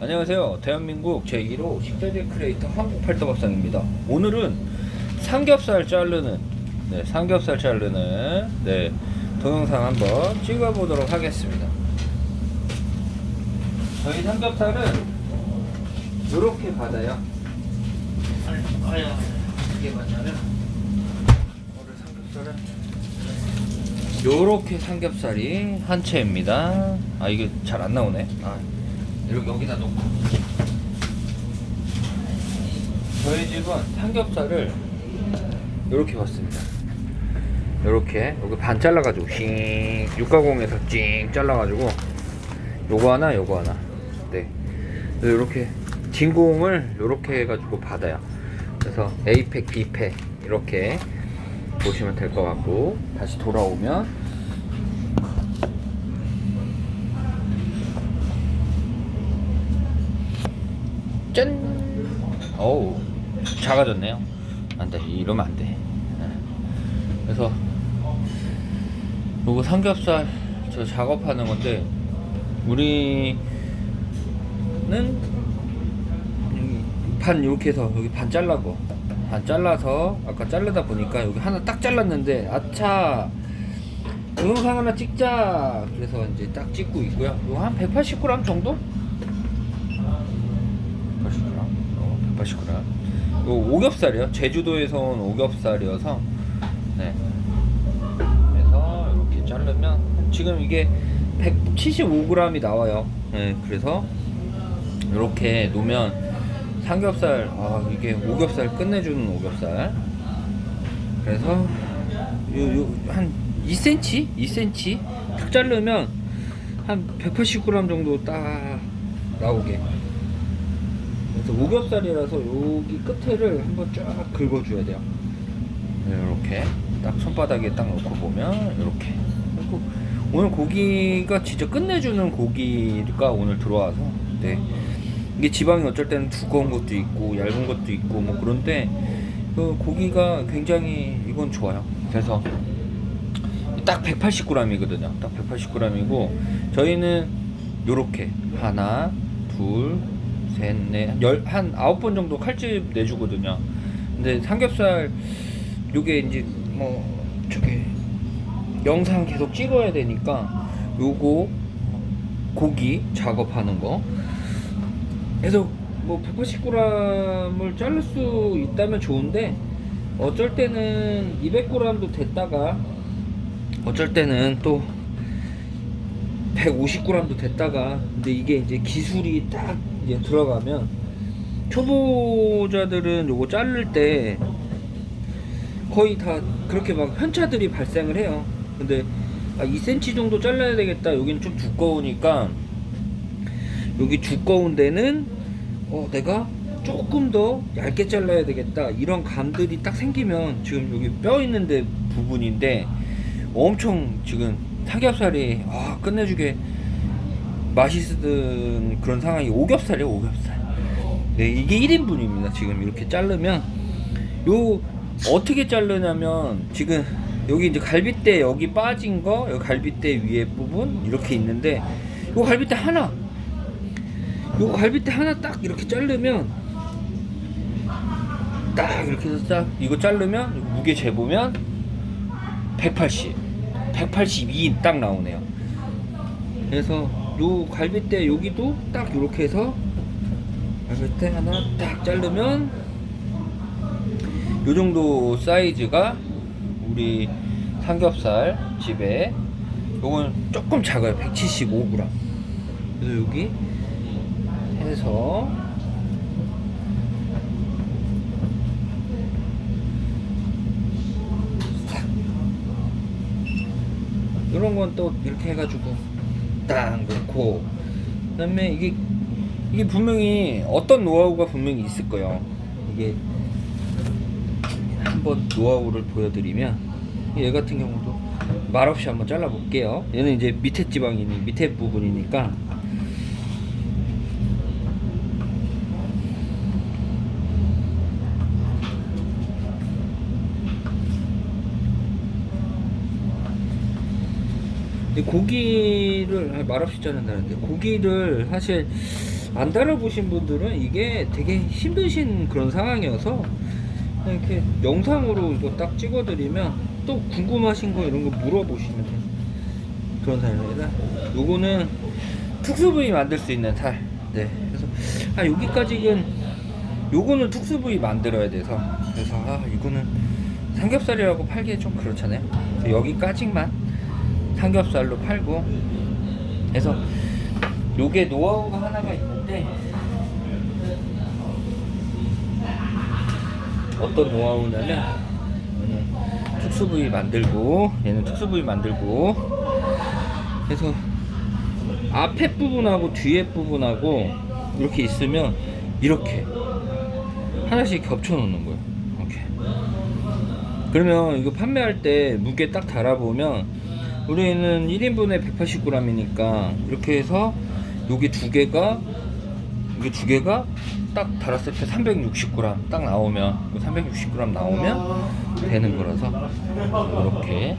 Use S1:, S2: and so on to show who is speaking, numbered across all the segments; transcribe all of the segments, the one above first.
S1: 안녕하세요. 대한민국 제1호 식자재 크리에이터 한국팔도밥상입니다. 오늘은 삼겹살 자르는 네, 삼겹살 자르는 네, 동영상 한번 찍어보도록 하겠습니다. 저희 삼겹살은 이렇게 받아요. 이게 맞냐면 오늘 삼겹살은 요렇게 삼겹살이 한 채입니다. 아 이게 잘 안 나오네. 아 이렇게 여기다 놓고. 저희 집은 삼겹살을 요렇게 봤습니다. 요렇게 여기 반 잘라가지고 싱 육가공에서 찡 잘라가지고 요거 하나 요거 하나 네 요렇게 진공을 요렇게 해가지고 받아요. 그래서 A팩 B팩 이렇게 보시면 될 것 같고 다시 돌아오면 짠. 어우 작아졌네요. 안 돼 이러면 안돼. 네. 그래서 요거 삼겹살 저 작업하는 건데 우리는 반 이렇게 해서 여기 반 잘라고. 반 잘라서 아까 자르다 보니까 여기 하나 딱 잘랐는데 아차 동영상 하나 찍자. 그래서 이제 딱 찍고 있고요. 이거 한 180g 정도? 180g 어, 180g 이거 오겹살이요? 제주도에서 온 오겹살이어서. 네. 그래서 이렇게 자르면 지금 이게 175g이 나와요. 네 그래서 이렇게 놓으면 삼겹살 아 이게 오겹살 끝내주는 오겹살. 그래서 요요한 2cm 2cm 탁 자르면 한 180g 정도 딱 나오게 그래서 오겹살이라서 여기 끝에를 한번 쫙 긁어줘야 돼요 이렇게 딱 손바닥에 딱 놓고 보면 이렇게 그리고 오늘 고기가 진짜 끝내주는 고기가 오늘 들어와서 네. 이게 지방이 어쩔 때는 두꺼운 것도 있고 얇은 것도 있고 뭐 그런데 그 고기가 굉장히 이건 좋아요. 그래서 딱 180g이거든요. 딱 180g이고 저희는 요렇게 하나, 둘, 셋, 넷, 열, 한 아홉 번 정도 칼집 내주거든요. 근데 삼겹살 요게 이제 뭐 저게 영상 계속 찍어야 되니까 요거 고기 작업하는 거 그래서 뭐 180g을 자를 수 있다면 좋은데 어쩔 때는 200g도 됐다가 어쩔 때는 또 150g도 됐다가 근데 이게 이제 기술이 딱 이제 들어가면 초보자들은 요거 자를 때 거의 다 그렇게 막 편차들이 발생을 해요. 근데 아 2cm 정도 잘라야 되겠다. 여기는 좀 두꺼우니까 여기 두꺼운 데는 어 내가 조금 더 얇게 잘라야 되겠다. 이런 감들이 딱 생기면 지금 여기 뼈 있는데 부분인데 엄청 지금 삼겹살이 아 끝내주게 맛있는 그런 상황이 오겹살이에요 오겹살. 네 이게 1인분입니다 지금 이렇게 자르면. 요 어떻게 자르냐면 지금 여기 이제 갈비뼈 여기 빠진 거 여기 갈비뼈 위에 부분 이렇게 있는데 요 갈비뼈 하나. 요 갈비뼈 하나 딱 이렇게 자르면 딱 이렇게 해서 딱 이거 자르면 무게 재보면 180 182인 딱 나오네요. 그래서 요 갈비뼈 여기도 딱 이렇게 해서 갈비뼈 하나 딱 자르면 요 정도 사이즈가 우리 삼겹살 집에 요건 조금 작아요. 175g 그래서 여기 해서 이런 건 또 이렇게 해가지고 딱 놓고 그다음에 이게 이게 분명히 어떤 노하우가 분명히 있을 거예요. 이게 한번 노하우를 보여드리면 얘 같은 경우도 말없이 한번 잘라볼게요. 얘는 이제 밑에 지방이니 밑에 부분이니까 근데 고기를 아, 말없이 자른다는데 고기를 사실 안 달아보신 분들은 이게 되게 힘드신 그런 상황이어서 이렇게 영상으로 이거 딱 찍어드리면 또 궁금하신 거 이런 거 물어보시면 돼요. 그런 살입니다. 요거는 특수 부위 만들 수 있는 살. 네. 그래서 아 여기까지는 요거는 특수 부위 만들어야 돼서 그래서 아 이거는 삼겹살이라고 팔기에 좀 그렇잖아요. 여기까지만 삼겹살로 팔고 그래서 요게 노하우가 하나가 있는데 어떤 노하우냐면 얘는 특수 부위 만들고 얘는 특수 부위 만들고 그래서 앞에 부분하고 뒤에 부분하고 이렇게 있으면 이렇게 하나씩 겹쳐 놓는 거예요. 이렇게. 그러면 이거 판매할 때 무게 딱 달아보면 우리는 1인분에 180g이니까 이렇게 해서 여기 두 개가 이게 두 개가 딱 달았을 때 360g 딱 나오면 360g 나오면 되는 거라서 이렇게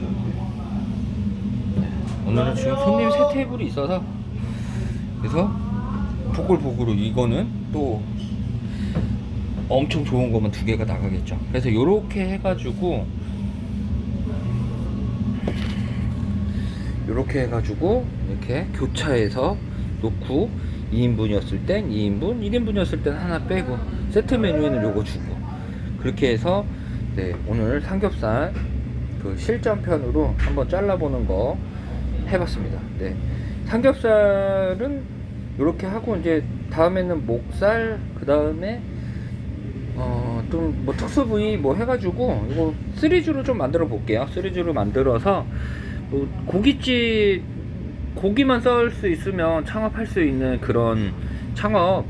S1: 오늘은 지금 손님 세 테이블이 있어서 그래서 보글보글로 이거는 또 엄청 좋은 거면 두 개가 나가겠죠. 그래서 요렇게 해가지고 요렇게 해가지고 이렇게 교차해서 놓고 2인분이었을 땐 2인분, 1인분이었을 땐 하나 빼고 세트 메뉴에는 요거 주고 그렇게 해서 네, 오늘 삼겹살 그 실전편으로 한번 잘라보는 거 해봤습니다. 네. 삼겹살은 이렇게 하고 이제 다음에는 목살 그 다음에 어 좀 뭐 특수 부위 뭐 해가지고 이거 시리즈로 좀 만들어 볼게요. 시리즈로 만들어서 뭐 고깃집 고기만 썰 수 있으면 창업할 수 있는 그런 창업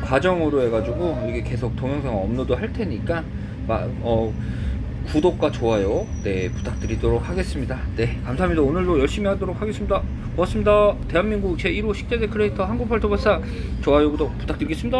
S1: 과정으로 해가지고 이게 계속 동영상 업로드 할 테니까 마, 어, 구독과 좋아요 네 부탁드리도록 하겠습니다. 네 감사합니다. 오늘도 열심히 하도록 하겠습니다. 고맙습니다. 대한민국 제1호 식재대 크리에이터 한국팔토바사 좋아요 구독 부탁드리겠습니다.